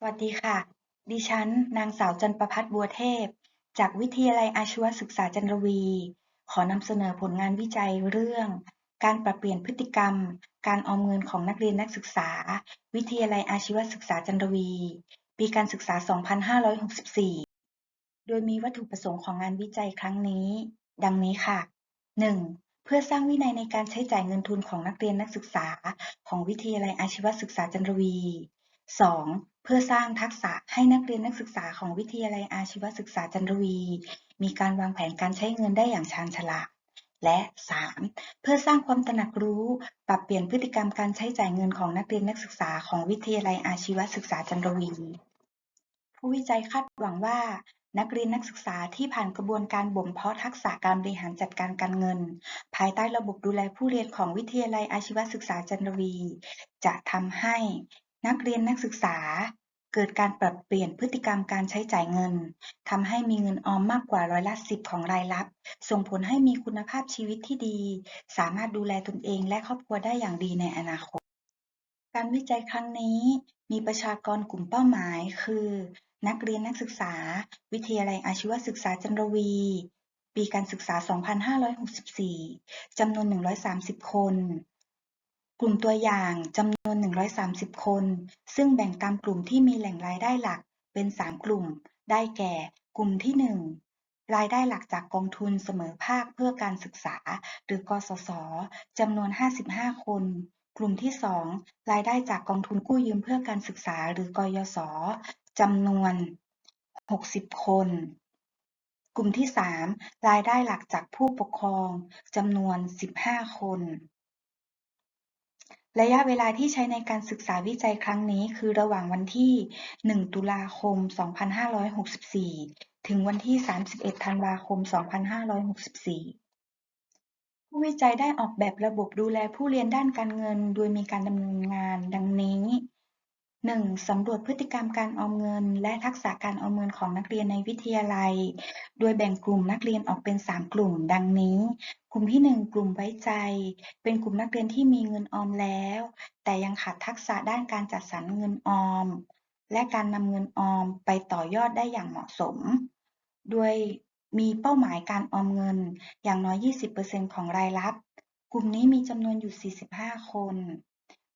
สวัสดีค่ะ ดิฉัน นางสาวจันประภัตรบัวเทพ จากวิทยาลัยอาชีวศึกษาจันทวี ขอนำเสนอผลงานวิจัยเรื่อง การปรับเปลี่ยนพฤติกรรม การออมเงินของนักเรียนนักศึกษา วิทยาลัยอาชีวศึกษาจันทวี ปีการศึกษา 2564 โดยมีวัตถุประสงค์ของงานวิจัยครั้งนี้ ดังนี้ค่ะ 1. เพื่อสร้างวินัยในการใช้จ่ายเงินทุนของนักเรียนนักศึกษา ของวิทยาลัยอาชีวศึกษาจันทวี 2. เพื่อสร้างทักษะให้นักเรียนนักศึกษาของวิทยาลัยอาชีวศึกษาจันทวี มีการวางแผนการใช้เงินได้อย่างชาญฉลาดและ 3. เพื่อสร้างความตระหนักรู้ ปรับเปลี่ยนพฤติกรรมการใช้จ่ายเงินของนักเรียนนักศึกษาของวิทยาลัยอาชีวศึกษาจันทวี ผู้วิจัยคาดหวังว่า นักเรียนนักศึกษาที่ผ่านกระบวนการบ่มเพาะทักษะการบริหารจัดการการเงิน ภายใต้ระบบดูแลผู้เรียนของวิทยาลัยอาชีวศึกษาจันทวี จะทำให้ นักเรียนนักศึกษา เกิดการปรับเปลี่ยนพฤติกรรมการใช้จ่ายเงินทำให้มีเงินออมมากกว่าร้อยละสิบของรายรับ ส่งผลให้มีคุณภาพชีวิตที่ดี สามารถดูแลตนเองและครอบครัวได้อย่างดีในอนาคต การวิจัยครั้งนี้มีประชากรกลุ่มเป้าหมาย คือ นักเรียนนักศึกษา วิทยาลัยอาชีวศึกษาจันทวี ปีการศึกษา 2564 จำนวน 130 คน กลุ่มตัวอย่างจำนวน 130 คน ซึ่งแบ่งตามกลุ่มที่มีแหล่งรายได้หลักเป็น 3 กลุ่ม ได้แก่ กลุ่มที่ 1 รายได้หลักจากกองทุนเสมอภาคเพื่อการศึกษา หรือกสศจำนวน 55 คน กลุ่มที่ 2 รายได้จากกองทุนกู้ยืมเพื่อการศึกษา หรือกยศจำนวน 60 คน กลุ่มที่ 3 รายได้หลักจากผู้ปกครองจำนวน 15 คน ระยะเวลาที่ใช้ในการศึกษาวิจัยครั้งนี้คือระหว่างวันที่ 1 ตุลาคม 2564 ถึงวันที่ 31 ธันวาคม 2564ผู้วิจัยได้ออกแบบระบบดูแลผู้เรียนด้านการเงิน โดยมีการดำเนินงานดังนี้ 1. สำรวจพฤติกรรมการออมเงิน และทักษะการออมเงินของนักเรียนในวิทยาลัย โดยแบ่งกลุ่มนักเรียนออกเป็น 3 กลุ่ม ดังนี้ ลุ่มที่ 1 กลุ่มไว้ใจ เป็นกลุ่มนักเรียนที่มีเงินออมแล้ว แต่ยังขาดทักษะด้านการจัดสรรเงินออม และการนำเงินออมไปต่อยอดได้อย่างเหมาะสม โดยมีเป้าหมายการออมเงินอย่างน้อย 20%ของรายรับ กลุ่มนี้มีจำนวนอยู่ 45 คน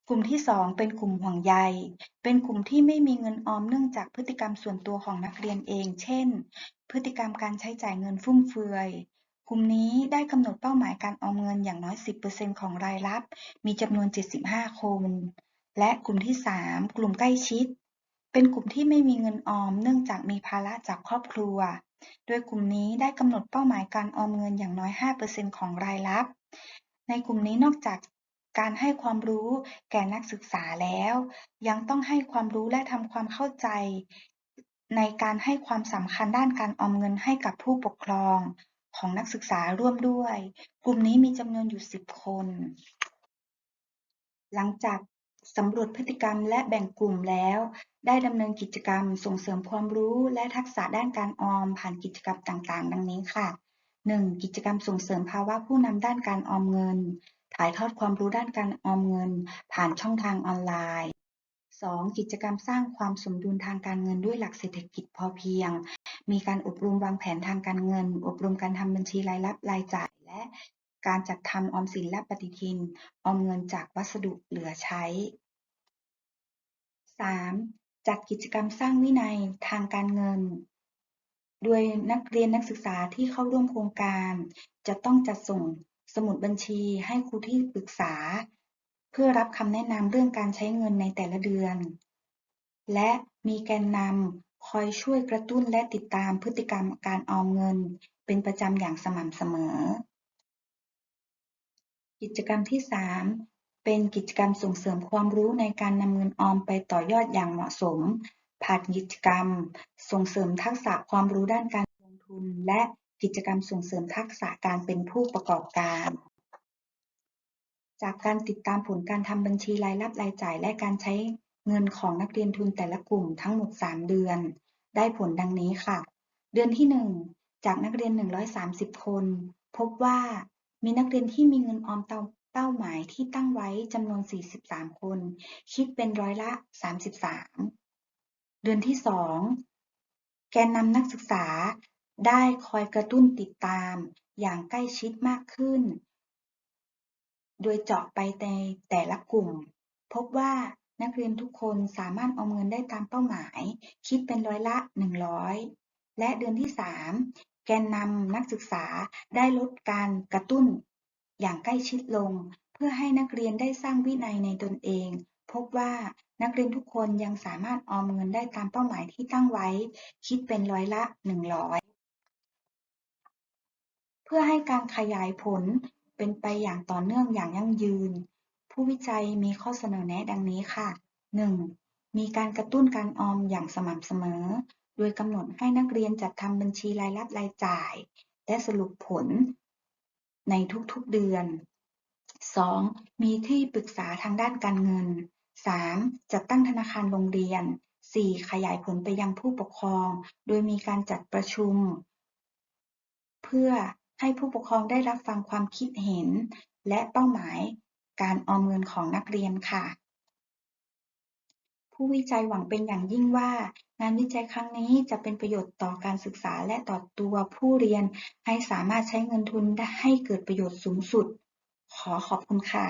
กลุ่มที่ 2 เป็นกลุ่มห่วงใย เป็นกลุ่มที่ไม่มีเงินออมเนื่องจากพฤติกรรมส่วนตัวของนักเรียนเอง เช่น พฤติกรรมการใช้จ่ายเงินฟุ่มเฟือย กลุ่มนี้ได้กำหนดเป้าหมายการออมเงินอย่างน้อย 10%ของรายรับ มีจำนวน 75 คน และกลุ่มที่ 3 กลุ่มใกล้ชิด เป็นกลุ่มที่ไม่มีเงินออม เนื่องจากมีภาระจากครอบครัว โดยกลุ่มนี้ได้กำหนดเป้าหมายการออมเงินอย่างน้อย 5%ของรายรับ ในกลุ่มนี้นอกจากการให้ความรู้แก่นักศึกษาแล้ว ยังต้องให้ความรู้และทำความเข้าใจ ในการให้ความสำคัญด้านการออมเงินให้กับผู้ปกครอง ของนักศึกษาร่วมด้วย กลุ่มนี้มีจำนวนอยู่ 10 คน หลังจากสำรวจพฤติกรรมและแบ่งกลุ่มแล้ว ได้ดำเนินกิจกรรมส่งเสริมความรู้และทักษะด้านการออมผ่านกิจกรรมต่างๆ ดังนี้ค่ะ 1. กิจกรรมส่งเสริมภาวะผู้นำด้านการออมเงิน ถ่ายทอดความรู้ด้านการออมเงิน ผ่านช่องทางออนไลน์ 2. กิจกรรมสร้างความสมดุลทางการเงินด้วยหลักเศรษฐกิจพอเพียง มีการอบรมวางแผนทางการเงิน อบรมการทำบัญชีรายรับรายจ่าย และการจัดทำออมสินและปฏิทิน ออมเงินจากวัสดุเหลือใช้ 3. จัดกิจกรรมสร้างวินัยทางการเงิน โดยนักเรียนนักศึกษาที่เข้าร่วมโครงการ จะต้องจัดส่งสมุดบัญชีให้ครูที่ปรึกษา เพื่อรับคำแนะนำเรื่องการใช้เงินในแต่ละเดือน และมีแกนนำ คอยช่วยกระตุ้นและติดตามพฤติกรรมการออมเงินเป็นประจำอย่างสม่ำเสมอ กิจกรรมที่ 3 เป็นกิจกรรมส่งเสริมความรู้ในการนำเงินออมไปต่อยอดอย่างเหมาะสม ผ่านกิจกรรม ส่งเสริมทักษะความรู้ด้านการลงทุน และกิจกรรมส่งเสริมทักษะการเป็นผู้ประกอบการ จากการติดตามผลการทำบัญชีรายรับรายจ่ายและการใช้ เงินของนักเรียนทุนแต่ละกลุ่มทั้งหมด 3 เดือน ได้ผลดังนี้ค่ะ เดือนที่ 1 จากนักเรียน 130 คน พบว่ามีนักเรียนที่มีเงินออมเป้าหมายที่ตั้งไว้จำนวน 43 คน คิดเป็นร้อยละ 33 เดือนที่ 2 แกนนำนักศึกษาได้คอยกระตุ้นติดตามอย่างใกล้ชิดมากขึ้น โดยเจาะไปในแต่ละกลุ่ม พบว่า นักเรียนทุกคนสามารถออมเงินได้ตามเป้าหมาย คิดเป็นร้อยละ 100 และเดือนที่ 3 แกนนำนักศึกษาได้ลดการกระตุ้น อย่างใกล้ชิดลง เพื่อให้นักเรียนได้สร้างวินัยในตนเอง พบว่านักเรียนทุกคนยังสามารถออมเงินได้ตามเป้าหมายที่ตั้งไว้ คิดเป็นร้อยละ 100 เพื่อให้การขยายผลเป็นไปอย่างต่อเนื่องอย่างยั่งยืน ผู้วิจัยมีข้อเสนอแนะดังนี้ค่ะ 1. มีการกระตุ้นการออมอย่างสม่ำเสมอ โดยกำหนดให้นักเรียนจัดทำบัญชีรายรับรายจ่าย และสรุปผลในทุกๆเดือน 2. มีที่ปรึกษาทางด้านการเงิน 3. จัดตั้งธนาคารโรงเรียน 4. ขยายผลไปยังผู้ปกครอง โดยมีการจัดประชุม เพื่อให้ผู้ปกครองได้รับฟังความคิดเห็น และเป้าหมาย การออมเงินของนักเรียนค่ะ ผู้วิจัยหวังเป็นอย่างยิ่งว่า งานวิจัยครั้งนี้จะเป็นประโยชน์ต่อการศึกษาและต่อตัวผู้เรียน ให้สามารถใช้เงินทุนให้เกิดประโยชน์สูงสุด ขอขอบคุณค่ะ